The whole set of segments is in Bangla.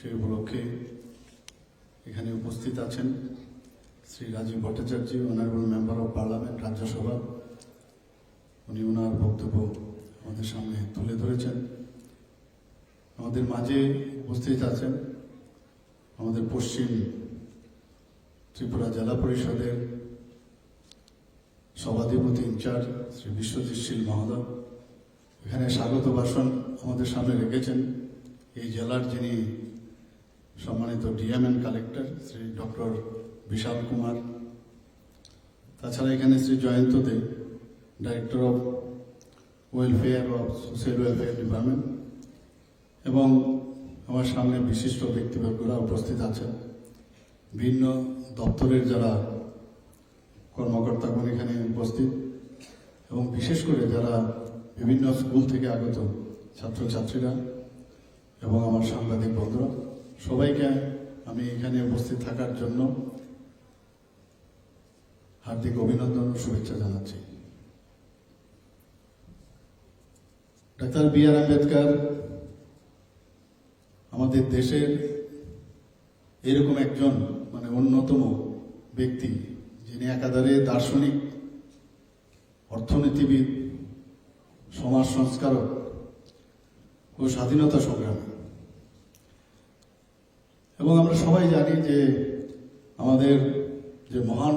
সেই উপলক্ষে এখানে উপস্থিত আছেন Shri Rajiv Bhattacharya honourable member of parliament Rajya Sabha. উনি ওনার বক্তব্য আমাদের সামনে তুলে ধরেছেন। আমাদের মাঝে উপস্থিত আছেন আমাদের পশ্চিম ত্রিপুরা জেলা পরিষদের সভাধিপতি ইনচার্জ শ্রী বিশ্বজিৎ শীল মহোদয়। এখানে স্বাগত ভাষণ আমাদের সামনে রেখেছেন। এই জেলার যিনি সম্মানিত DM and collector Shri doctor Vishal Kumar. তাছাড়া এখানে Shri Jayanta De director of welfare of social welfare department এবং আমার সামনে বিশিষ্ট ব্যক্তিবর্গরা উপস্থিত আছেন। ভিন্ন দপ্তরের যারা কর্মকর্তাগণ এখানে উপস্থিত এবং বিশেষ করে যারা বিভিন্ন স্কুল থেকে আগত ছাত্রছাত্রীরা এবং আমার সাংবাদিক বন্ধুরা। সবাইকে আমি এখানে উপস্থিত থাকার জন্য হার্দিক অভিনন্দন ও শুভেচ্ছা জানাচ্ছি। ডাক্তার বি আর আম্বেদকর, আমাদের দেশের এরকম একজন মানে অন্যতম ব্যক্তি, যিনি একাধারে দার্শনিক, অর্থনীতিবিদ, সমাজ সংস্কারক ও স্বাধীনতা সংগ্রামী। এবং আমরা সবাই জানি যে আমাদের যে মহান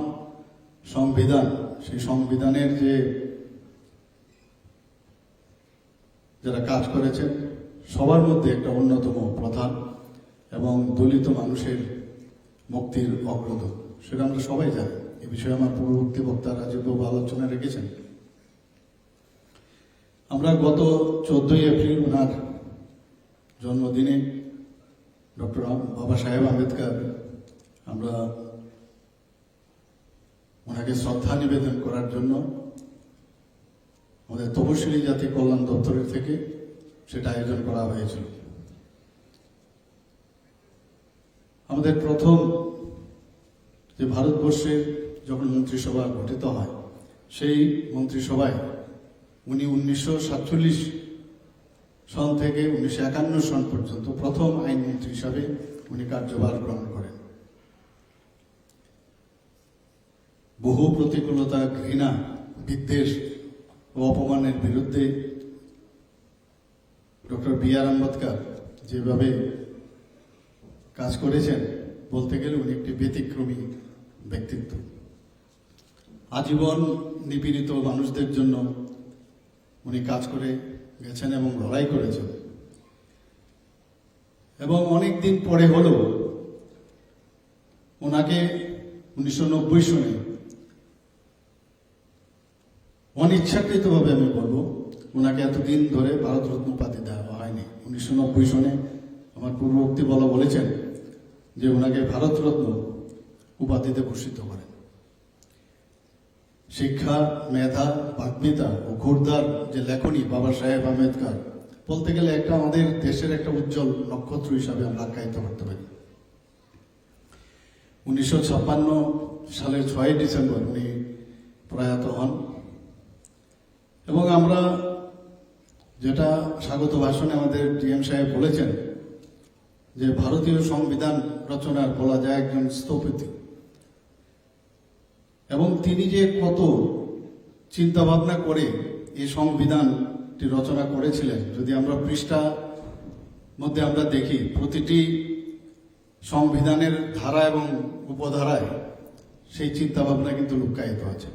সংবিধান, সেই সংবিধানের যে যারা কাজ করেছেন, সবার মধ্যে একটা অন্যতম প্রধান এবং দলিত মানুষের মুক্তির অগ্রদূত, সেটা আমরা সবাই জানি। এ বিষয়ে আমার পূর্ববর্তী বক্তা রাজীববাবু আলোচনা রেখেছেন। আমরা গত চোদ্দই এপ্রিল ওনার জন্মদিনে ডক্টর বাবা সাহেব আম্বেদকর, আমরা ওনাকে শ্রদ্ধা নিবেদন করার জন্য আমাদের তপশিলি জাতি কল্যাণ দপ্তরের থেকে সেটা আয়োজন করা হয়েছিল। আমাদের প্রথম যে ভারতবর্ষে যখন মন্ত্রিসভা গঠিত হয়, সেই মন্ত্রিসভায় উনি উনিশশো সাতচল্লিশ সন থেকে উনিশশো একান্ন সন পর্যন্ত প্রথম আইনমন্ত্রী হিসাবে উনি কার্যভার গ্রহণ করেন। বহু প্রতিকূলতা, ঘৃণা, বিদ্বেষ ও অপমানের বিরুদ্ধে ডক্টর বি আর আম্বেদকর যেভাবে কাজ করেছেন, বলতে গেলে উনি একটি ব্যতিক্রমী ব্যক্তিত্ব। আজীবন নিপীড়িত মানুষদের জন্য উনি কাজ করে গেছেন এবং লড়াই করেছেন। এবং অনেক দিন পরে হলেও ওনাকে উনিশশো নব্বই সনে অনিচ্ছাকৃতভাবে আমি বলব, ওনাকে এতদিন ধরে ভারতরত্ন উপাধি দেওয়া হয়নি। উনিশশো নব্বই সনে আমার পূর্ববর্তী বলা বলেছেন যে, ওনাকে ভারতরত্ন উপাধিতে ভূষিত করেন। শিক্ষা মেধা বাগ্মিতা ও ঘোরদার যে লেখনী বাবা সাহেব আম্বেদকর, বলতে গেলে একটা আমাদের দেশের একটা উজ্জ্বল নক্ষত্র হিসাবে আমরা আখ্যায়িত করতে পারি। উনিশশো ছাপ্পান্ন সালের ছয় ডিসেম্বর উনি প্রয়াত হন। এবং আমরা যেটা স্বাগত ভাষণে আমাদের ডিএম সাহেব বলেছেন, যে ভারতীয় সংবিধান রচনার বলা যায় একজন স্থপতি। এবং তিনি যে কত চিন্তা ভাবনা করে এই সংবিধানটি রচনা করেছিলেন, যদি আমরা পৃষ্ঠা মধ্যে আমরা দেখি, প্রতিটি সংবিধানের ধারা এবং উপধারায় সেই চিন্তা ভাবনা কিন্তু লুকায়িত আছে।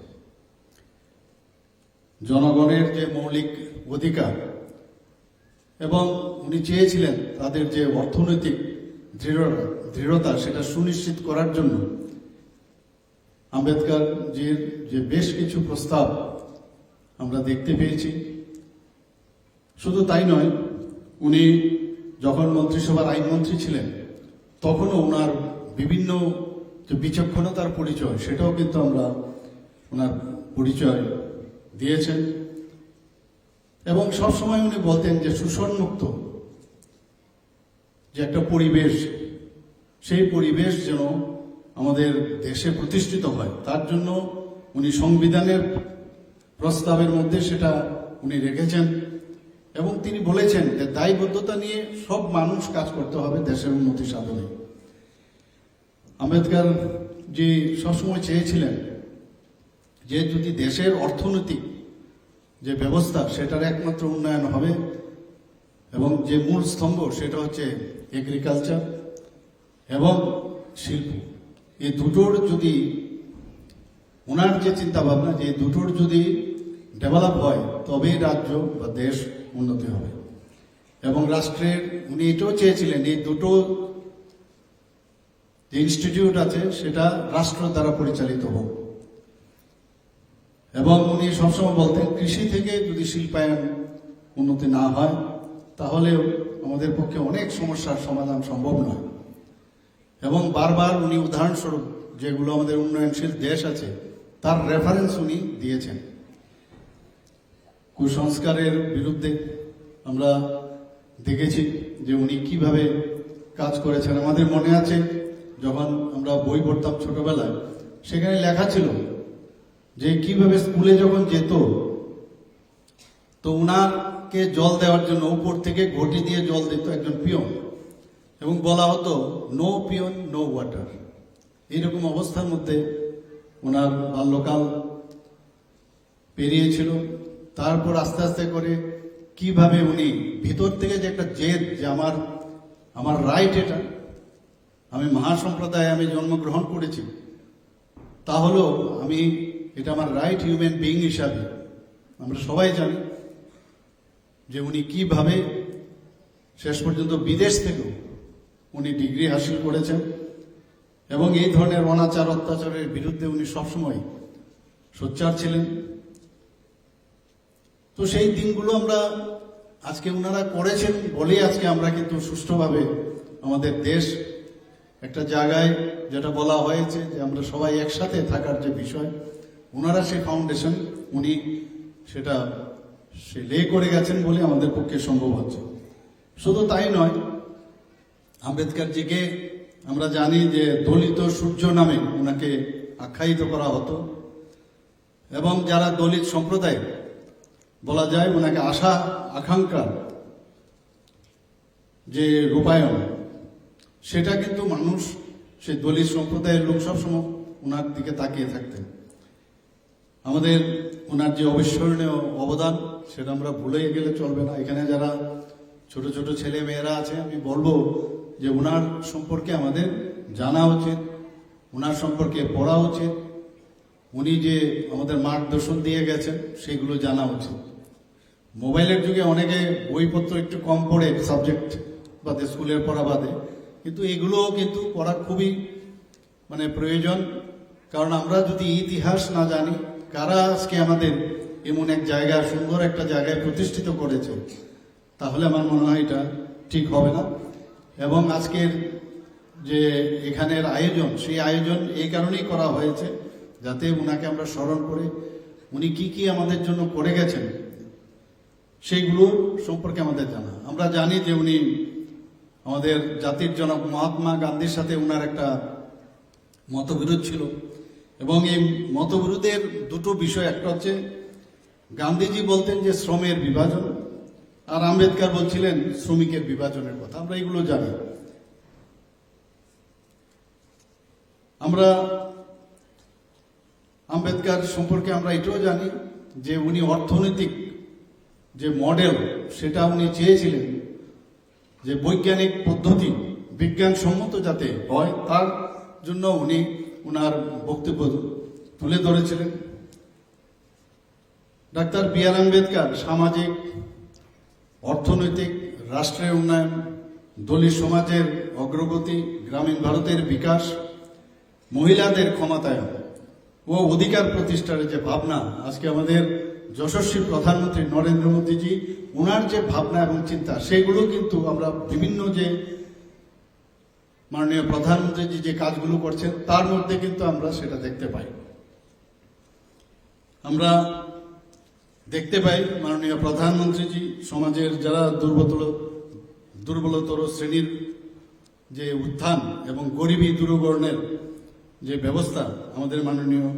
জনগণের যে মৌলিক অধিকার এবং উনি চেয়েছিলেন তাদের যে অর্থনৈতিক দৃঢ় দৃঢ়তা, সেটা সুনিশ্চিত করার জন্য আম্বেদকর জির যে বেশ কিছু প্রস্তাব আমরা দেখতে পেয়েছি। শুধু তাই নয়, উনি যখন মন্ত্রিসভার আইনমন্ত্রী ছিলেন, তখনও ওনার বিভিন্ন যে বিচক্ষণতার পরিচয়, সেটাও কিন্তু আমরা ওনার পরিচয় দিয়েছেন। এবং সবসময় উনি বলতেন যে শোষণমুক্ত যে একটা পরিবেশ, সেই পরিবেশ যেন আমাদের দেশে প্রতিষ্ঠিত হয়। তার জন্য উনি সংবিধানের প্রস্তাবের মধ্যে সেটা উনি রেখেছেন এবং তিনি বলেছেন যে দায়বদ্ধতা নিয়ে সব মানুষ কাজ করতে হবে দেশের উন্নতি সাধনে। আম্বেদকর যে সবসময় চেয়েছিলেন যে যদি দেশের অর্থনৈতিক যে ব্যবস্থা, সেটার একমাত্র উন্নয়ন হবে এবং যে মূল স্তম্ভ, সেটা হচ্ছে এগ্রিকালচার এবং শিল্প। এই দুটোর যদি ওনার যে চিন্তা ভাবনা যে দুটোর যদি ডেভেলপ হয়, তবেই রাজ্য বা দেশ উন্নতি হবে। এবং রাষ্ট্রের উনি এটাও চেয়েছিলেন, এই দুটো যে ইনস্টিটিউট আছে, সেটা রাষ্ট্র দ্বারা পরিচালিত হোক। এবং উনি সবসময় বলতেন, কৃষি থেকে যদি শিল্পায়ন উন্নতি না হয় তাহলে আমাদের পক্ষে অনেক সমস্যার সমাধান সম্ভব নয়। এবং বারবার উনি উদাহরণস্বরূপ যেগুলো আমাদের উন্নয়নশীল দেশ আছে, তার রেফারেন্স উনি দিয়েছেন। কুসংস্কারের বিরুদ্ধে আমরা দেখেছি যে উনি কীভাবে কাজ করেছেন। আমাদের মনে আছে, যখন আমরা বই পড়তাম ছোটবেলায়, সেখানে লেখা ছিল যে কীভাবে স্কুলে যখন যেত, তো উনাকে জল দেওয়ার জন্য উপর থেকে ঘটি দিয়ে জল দিত একজন পিয়ন। এবং বলা হতো নো পিয়ন নো ওয়াটার এইরকম অবস্থার মধ্যে ওনার বাল্যকাল পেরিয়েছিল। তারপর আস্তে আস্তে করে কীভাবে উনি ভিতর থেকে যে একটা জেদ যে আমার আমার রাইট এটা, আমি মহাসম্প্রদায়ে আমি জন্মগ্রহণ করেছি তাহলেও আমি এটা আমার রাইট হিউম্যান বিইং হিসাবে, আমরা সবাই জানি যে উনি কীভাবে শেষ পর্যন্ত বিদেশ থেকেও উনি ডিগ্রি হাসিল করেছেন এবং এই ধরনের অনাচার, অত্যাচারের বিরুদ্ধে উনি সবসময় সোচ্চার ছিলেন। তো সেই দিনগুলো আমরা আজকে ওনারা করেছেন বলেই আজকে আমরা কিন্তু সুষ্ঠুভাবে আমাদের দেশ একটা জায়গায় যেটা বলা হয়েছে যে আমরা সবাই একসাথে থাকার যে বিষয় ওনারা সেই ফাউন্ডেশন উনি সেটা সে লে করে গেছেন বলে আমাদের পক্ষে সম্ভব হচ্ছে। শুধু তাই নয় আম্বেদকরজিকে আমরা জানি যে দলিত সূর্য নামে ওনাকে আখ্যায়িত করা হতো। এবং যারা দলিত সম্প্রদায়, বলা যায় ওনাকে আশা, আকাঙ্ক্ষা যে রূপায়ণ, সেটা কিন্তু মানুষ সেই দলিত সম্প্রদায়ের লোক সবসময় ওনার দিকে তাকিয়ে থাকতেন। আমাদের ওনার যে অবিস্মরণীয় অবদান, সেটা আমরা ভুলে গেলে চলবে না। এখানে যারা ছোট ছোট ছেলে মেয়েরা আছে, আমি বলব যে ওনার সম্পর্কে আমাদের জানা উচিত ওনার সম্পর্কে পড়া উচিত, উনি যে আমাদের মার্গদর্শন দিয়ে গেছেন, সেগুলো জানা উচিত। মোবাইলের যুগে অনেকে বইপত্র একটু কম পড়ে সাবজেক্ট বাদে, স্কুলের পড়া বাদে, কিন্তু এগুলোও কিন্তু পড়া খুবই মানে প্রয়োজন। কারণ আমরা যদি ইতিহাস না জানি, কারা আজকে আমাদের এমন এক জায়গা, সুন্দর একটা জায়গায় প্রতিষ্ঠিত করেছে, তাহলে আমার মনে হয় এটা ঠিক হবে না। এবং আজকের যে এখানের আয়োজন, সেই আয়োজন এই কারণেই করা হয়েছে, যাতে উনাকে আমরা স্মরণ করে উনি কি কি আমাদের জন্য করে গেছেন, সেইগুলো সম্পর্কে আমাদের জানা। আমরা জানি যে উনি আমাদের জাতির জনক মহাত্মা গান্ধীর সাথে উনার একটা মতবিরোধ ছিল। এবং এই মতবিরোধের দুটো বিষয়, একটা হচ্ছে গান্ধীজি বলতেন যে শ্রমের বিভাজন আর আম্বেদকর বলছিলেন শ্রমিকের বিভাজনের কথা। আমরা এগুলো জানি। আমরা আম্বেদকর সম্পর্কে আমরা এটাও জানি যে উনি অর্থনৈতিক যে মডেল, সেটা উনি চেয়েছিলেন যে বৈজ্ঞানিক পদ্ধতি, বিজ্ঞানসম্মত যাতে হয়, তার জন্য উনি ওনার বক্তব্য তুলে ধরেছিলেন। ডাক্তার বি আর আম্বেদকর সামাজিক অর্থনৈতিক রাষ্ট্রের উন্নয়ন, দলিত সমাজের অগ্রগতি, গ্রামীণ ভারতের বিকাশ, মহিলাদের ক্ষমতায়ন ও অধিকার প্রতিষ্ঠার যে ভাবনা, আজকে আমাদের যশস্বী প্রধানমন্ত্রী নরেন্দ্র মোদীজি ওনার যে ভাবনা এবং চিন্তা, সেগুলো কিন্তু আমরা বিভিন্ন যে মাননীয় প্রধানমন্ত্রীজি যে কাজগুলো করছেন, তার মধ্যে কিন্তু আমরা সেটা দেখতে পাই। আমরা দেখতে পাই মাননীয় প্রধানমন্ত্রীজি, সমাজের যারা দুর্বল দুর্বলতর শ্রেণির যে উত্থান এবং গরিবী দূরবর্ণের যে ব্যবস্থা আমাদের মাননীয়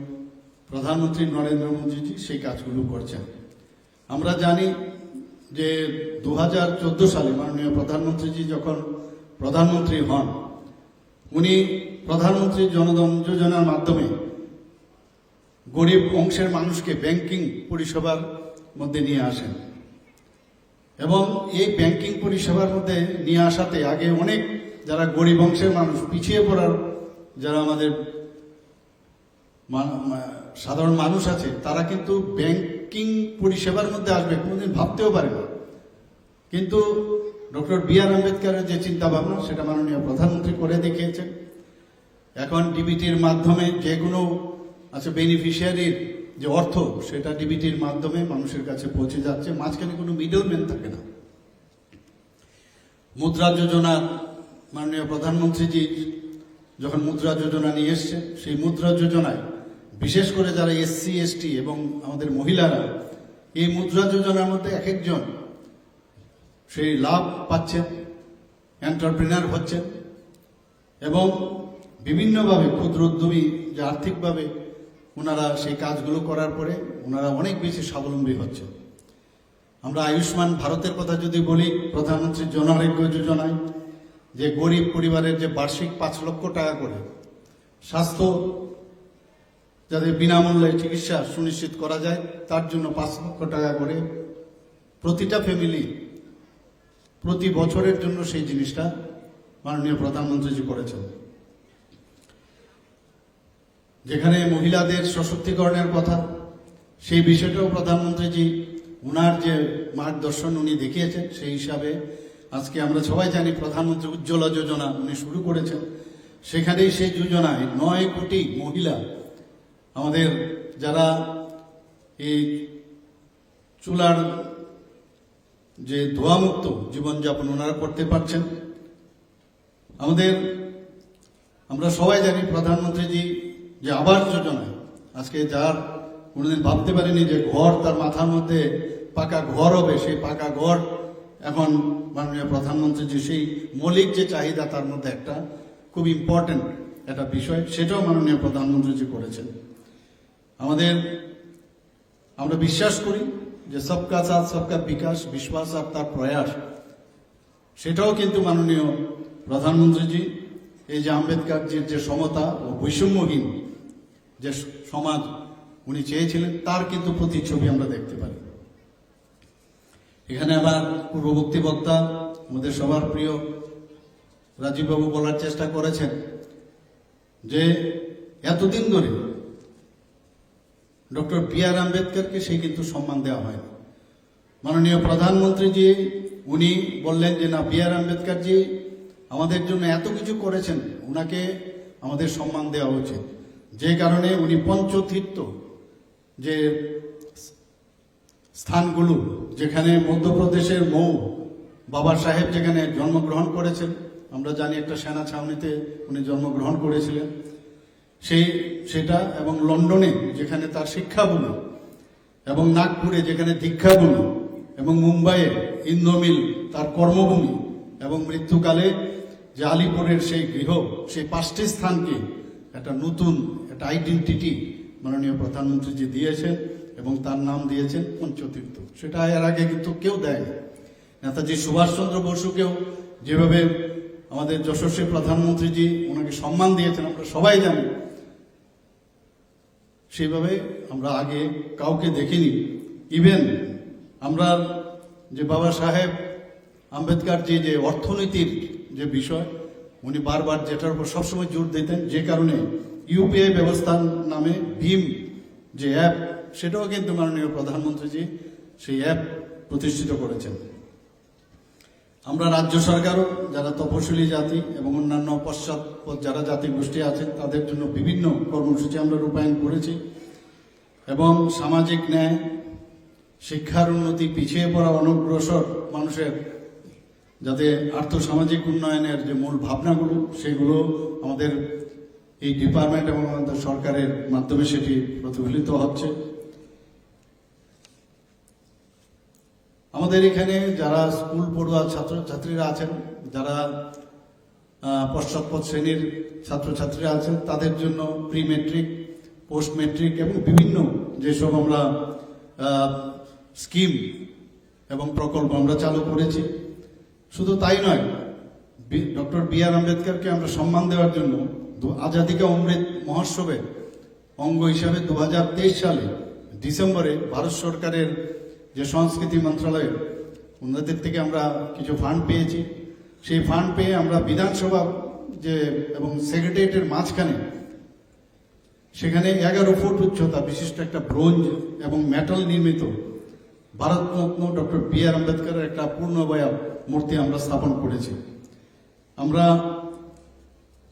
প্রধানমন্ত্রী নরেন্দ্র মোদীজি সেই কাজগুলো করছেন। আমরা জানি যে দু হাজার চোদ্দ সালে মাননীয় প্রধানমন্ত্রীজি যখন প্রধানমন্ত্রী হন, উনি প্রধানমন্ত্রী জনধন যোজনার মাধ্যমে গরিব অংশের মানুষকে ব্যাংকিং পরিষেবার মধ্যে নিয়ে আসেন। এবং এই ব্যাংকিং পরিষেবার মধ্যে নিয়ে আসাতে আগে অনেক যারা গরিব অংশের মানুষ পিছিয়ে পড়ার যারা আমাদের সাধারণ মানুষ আছে, তারা কিন্তু ব্যাংকিং পরিষেবার মধ্যে আসবে কোনোদিন ভাবতেও পারে না। কিন্তু ডক্টর বি আর আম্বেদকরের যে চিন্তা ভাবনা সেটা মাননীয় প্রধানমন্ত্রী করে দেখিয়েছেন। এখন ডিবিটির মাধ্যমে যে কোনো আছে বেনিফিশিয়ারির যে অর্থ সেটা ডিবিটির মাধ্যমে মানুষের কাছে পৌঁছে যাচ্ছে, মাঝখানে কোনো মিডলম্যান থাকে না। মুদ্রা যোজনা মাননীয় প্রধানমন্ত্রীজি যখন মুদ্রা যোজনা নিয়ে এসছে, সেই মুদ্রা যোজনায় বিশেষ করে যারা এসসি এসটি এবং আমাদের মহিলারা, এই মুদ্রা যোজনার মধ্যে এক একজন সেই লাভ পাচ্ছেন এন্টারপ্রিনার হচ্ছেন এবং বিভিন্নভাবে ক্ষুদ্র উদ্যমী যে আর্থিকভাবে ওনারা সেই কাজগুলো করার পরে ওনারা অনেক বেশি স্বাবলম্বী হচ্ছে। আমরা আয়ুষ্মান ভারতের কথা যদি বলি, প্রধানমন্ত্রী জন আরোগ্য যোজনায়, যে গরিব পরিবারের যে বার্ষিক পাঁচ লক্ষ টাকা করে, স্বাস্থ্য যাদের বিনামূল্যে চিকিৎসা সুনিশ্চিত করা যায়, তার জন্য পাঁচ লক্ষ টাকা করে প্রতিটা ফ্যামিলি প্রতি বছরের জন্য সেই জিনিসটা মাননীয় প্রধানমন্ত্রীজি করেছেন। যেখানে মহিলাদের সশক্তিকরণের কথা, সেই বিষয়টাও প্রধানমন্ত্রীজি উনার যে মার্গদর্শন উনি দেখিয়েছেন, সেই হিসাবে আজকে আমরা সবাই জানি প্রধানমন্ত্রী উজ্জ্বলা যোজনা উনি শুরু করেছেন। সেখানেই সেই যোজনায় নয় কোটি মহিলা আমাদের যারা এই চুলার যে ধোয়ামুক্ত জীবনযাপন ওনারা করতে পারছেন। আমাদের, আমরা সবাই জানি প্রধানমন্ত্রীজি যে আবাস যোজনায় আজকে যার কোনোদিন ভাবতে পারিনি যে ঘর তার মাথার মধ্যে পাকা ঘর হবে, সেই পাকা ঘর এখন মাননীয় প্রধানমন্ত্রী যে সেই মৌলিক যে চাহিদা তার মধ্যে একটা, খুব ইম্পর্টেন্ট একটা বিষয়, সেটাও মাননীয় প্রধানমন্ত্রীজি করেছেন। আমাদের, আমরা বিশ্বাস করি যে সবকা সাথ, সবকা বিকাশ, বিশ্বাস আর তার প্রয়াস, সেটাও কিন্তু মাননীয় প্রধানমন্ত্রীজি, এই যে আম্বেদকারজির যে সমতা ও বৈষম্যহীন যে সমাজ উনি চেয়েছিলেন, তার কিন্তু প্রতিচ্ছবি আমরা দেখতে পাই। এখানে আবার পূর্ববর্তী বক্তা আমাদের সবার প্রিয় রাজীববাবু বলার চেষ্টা করেছেন যে এতদিন ধরে ডক্টর বি আর আম্বেদকরকে সেই কিন্তু সম্মান দেওয়া হয়নি। মাননীয় প্রধানমন্ত্রীজি, উনি বললেন যে, না, বি আর আম্বেদকরজি আমাদের জন্য এত কিছু করেছেন ওনাকে আমাদের সম্মান দেওয়া উচিত। যে কারণে উনি পঞ্চতীর্থ যে স্থানগুলো, যেখানে মধ্যপ্রদেশের মৌ বাবা সাহেব যেখানে জন্মগ্রহণ করেছেন, আমরা জানি একটা সেনা ছাউনিতে উনি জন্মগ্রহণ করেছিলেন। সেই, সেটা এবং লন্ডনে যেখানে তার শিক্ষাভূমি এবং নাগপুরে যেখানে দীক্ষাভূমি এবং মুম্বাইয়ে ইন্দ্রমিল তার কর্মভূমি এবং মৃত্যুকালে যে আলিপুরের সেই গৃহ, সেই পাঁচটি স্থানকে একটা নতুন, একটা আইডেন্টিটি মাননীয় প্রধানমন্ত্রী প্রধানমন্ত্রীজি দিয়েছেন এবং তার নাম দিয়েছেন পঞ্চতীর্থ। সেটা এর আগে কিন্তু কেউ দেয়নি। নেতাজি সুভাষচন্দ্র বসুকেও যেভাবে আমাদের যশস্বী প্রধানমন্ত্রীজি ওনাকে সম্মান দিয়েছেন, আমরা সবাই জানি, সেইভাবে আমরা আগে কাউকে দেখিনি। ইভেন আমরা যে বাবা সাহেব আম্বেদকর যে যে অর্থনীতির যে বিষয় উনি বারবার যেটার উপর সবসময় জোর দিতেন, যে কারণে ইউপিআই ব্যবস্থার নামে ভীম যে অ্যাপ, সেটাও কিন্তু মাননীয় প্রধানমন্ত্রীজি সেই অ্যাপ প্রতিষ্ঠিত করেছেন। আমরা রাজ্য সরকারও যারা তপশিলি জাতি এবং অন্যান্য পশ্চাৎপদ যারা জাতি গোষ্ঠী আছেন, তাদের জন্য বিভিন্ন কর্মসূচি আমরা রূপায়ণ করেছি এবং সামাজিক ন্যায়, শিক্ষার উন্নতি, পিছিয়ে পড়া, অনগ্রসর মানুষের যাতে আর্থসামাজিক উন্নয়নের যে মূল ভাবনাগুলো, সেগুলো আমাদের এই ডিপার্টমেন্ট এবং আমাদের সরকারের মাধ্যমে সেটি প্রতিফলিত হচ্ছে। আমাদের এখানে যারা স্কুল পড়ুয়া ছাত্রছাত্রীরা আছেন, যারা পশ্চাৎপদ শ্রেণির ছাত্রছাত্রীরা আছেন, তাদের জন্য প্রি মেট্রিক পোস্ট মেট্রিক এবং বিভিন্ন যেসব আমরা স্কিম এবং প্রকল্প আমরা চালু করেছি। শুধু তাই নয় ডক্টর বি আর আম্বেদকরকে আমরা সম্মান দেওয়ার জন্য আজাদিকা অমৃত মহোৎসবে অঙ্গ হিসাবে দু হাজার তেইশ সালে ডিসেম্বরে ভারত সরকারের যে সংস্কৃতি মন্ত্রণালয় ওনাদের থেকে আমরা কিছু ফান্ড পেয়েছি। সেই ফান্ড পেয়ে আমরা বিধানসভা যে এবং সেক্রেটারিয়েটের মাঝখানে সেখানে এগারো ফুট উচ্চতা বিশিষ্ট একটা ব্রোঞ্জ এবং মেটাল নির্মিত ভারতরত্ন ডক্টর বি আর আম্বেদকরের একটা পূর্ণবয়া মূর্তি আমরা স্থাপন করেছি। আমরা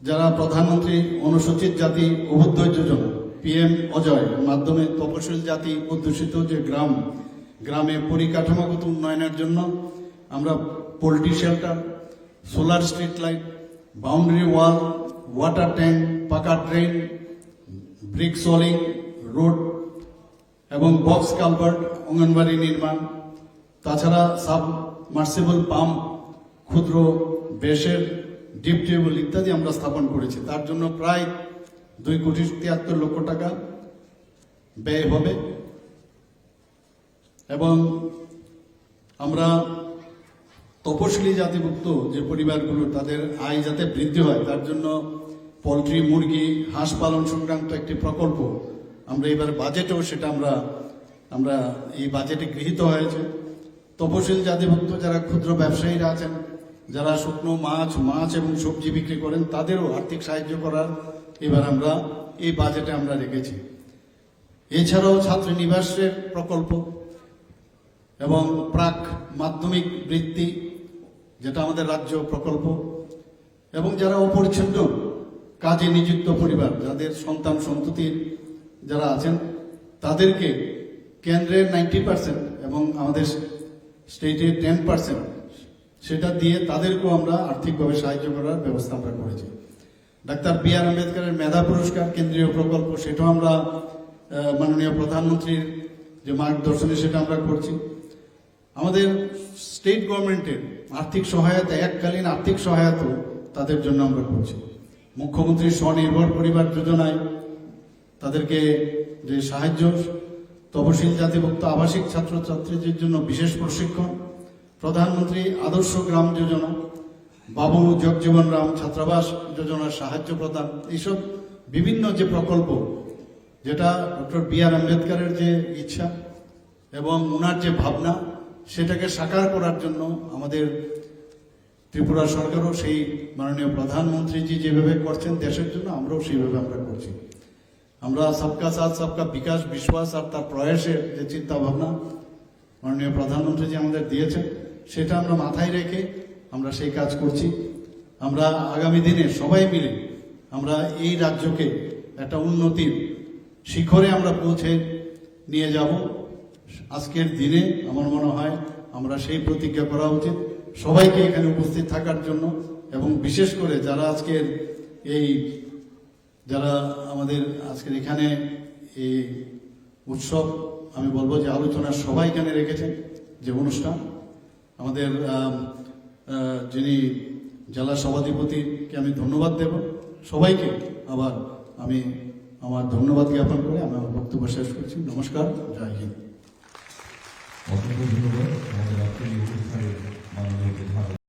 যারা প্রধানমন্ত্রী অনুসূচিত জাতি অভ্যুদয় যোজনা পিএম অজয়, মাধ্যমে তপশিল জাতি অধ্যুষিত যে গ্রাম, গ্রামে পরিকাঠামোগত উন্নয়নের জন্য আমরা poultry shelter, solar street light, boundary wall, water tank, পাকা ড্রেন, ব্রিক সোলিং, রোড এবং বক্স কালভার্ট অঙ্গনবাড়ি নির্মাণ, তাছাড়া সাব মার্সিবল পাম্প, ক্ষুদ্র বেশের, ডিপ টিউবওয়েল ইত্যাদি আমরা স্থাপন করেছি। তার জন্য প্রায় দুই কোটি তিয়াত্তর লক্ষ টাকা ব্যয় হবে। এবং আমরা তপশিলি জাতিভুক্ত যে পরিবারগুলো, তাদের আয় যাতে বৃদ্ধি হয়, তার জন্য পোলট্রি, মুরগি, হাঁস পালন সংক্রান্ত একটি প্রকল্প আমরা এবার বাজেটেও সেটা আমরা আমরা এই বাজেটে গৃহীত হয়েছে। তপশিল জাতিভুক্ত যারা ক্ষুদ্র ব্যবসায়ীরা আছেন, যারা শুকনো মাছ মাছ এবং সবজি বিক্রি করেন, তাদেরও আর্থিক সাহায্য করার এবার আমরা এই বাজেটে আমরা রেখেছি। এছাড়াও ছাত্রী নিবাসের প্রকল্প এবং প্রাক মাধ্যমিক বৃত্তি, যেটা আমাদের রাজ্য প্রকল্প, এবং যারা অপরিচ্ছন্ন কাজে নিযুক্ত পরিবার, যাদের সন্তান সন্ততির যারা আছেন, তাদেরকে কেন্দ্রের নাইনটি পার্সেন্ট এবং আমাদের স্টেটের টেন পার্সেন্ট সেটা দিয়ে তাদেরকেও আমরা আর্থিকভাবে সাহায্য করার ব্যবস্থা আমরা করেছি। ডাক্তার বি আর আম্বেদকরের মেধা পুরস্কার, কেন্দ্রীয় প্রকল্প, সেটাও আমরা মাননীয় প্রধানমন্ত্রীর যে মার্গদর্শনে সেটা আমরা করছি। আমাদের স্টেট গভর্নমেন্টের আর্থিক সহায়তা, এককালীন আর্থিক সহায়তা তাদের জন্য আমরা করছি। মুখ্যমন্ত্রী স্বনির্ভর পরিবার যোজনায় তাদেরকে যে সাহায্য তপশিল জাতিভুক্ত আবাসিক ছাত্রছাত্রীদের জন্য বিশেষ প্রশিক্ষণ, প্রধানমন্ত্রী আদর্শ গ্রাম যোজনা, বাবু জগজীবন রাম ছাত্রাবাস যোজনার সাহায্য প্রদান, এইসব বিভিন্ন যে প্রকল্প, যেটা ডক্টর বি আর আম্বেদকরের যে ইচ্ছা এবং ওনার যে ভাবনা, সেটাকে সাকার করার জন্য আমাদের ত্রিপুরা সরকারও সেই মাননীয় প্রধানমন্ত্রীজি যেভাবে করছেন দেশের জন্য, আমরাও সেইভাবে আমরা করছি। আমরা সবকা সাথ, সবকা বিকাশ, বিশ্বাস আর তার প্রয়াসের যে চিন্তা ভাবনা মাননীয় প্রধানমন্ত্রী যে আমাদের দিয়েছেন, সেটা আমরা মাথায় রেখে আমরা সেই কাজ করছি। আমরা আগামী দিনে সবাই মিলে আমরা এই রাজ্যকে একটা উন্নতির শিখরে আমরা পৌঁছে নিয়ে যাব। আজকের দিনে আমার মনে হয় আমরা সেই প্রতিজ্ঞা করা উচিত। সবাইকে এখানে উপস্থিত থাকার জন্য এবং বিশেষ করে যারা আজকের এই যারা আমাদের আজকের এখানে এই উৎসব, আমি বলব যে আলোচনা সবাই এখানে রেখেছেন, যে অনুষ্ঠান। আমাদের যিনি জেলা সভাধিপতিকে আমি ধন্যবাদ দেব। সবাইকে আবার আমি আমার ধন্যবাদ জ্ঞাপন করে আমি আমার বক্তব্য শেষ করছি। নমস্কার, জয় হিন্দ। অসংখ্য ধন্যবাদ। আমাদের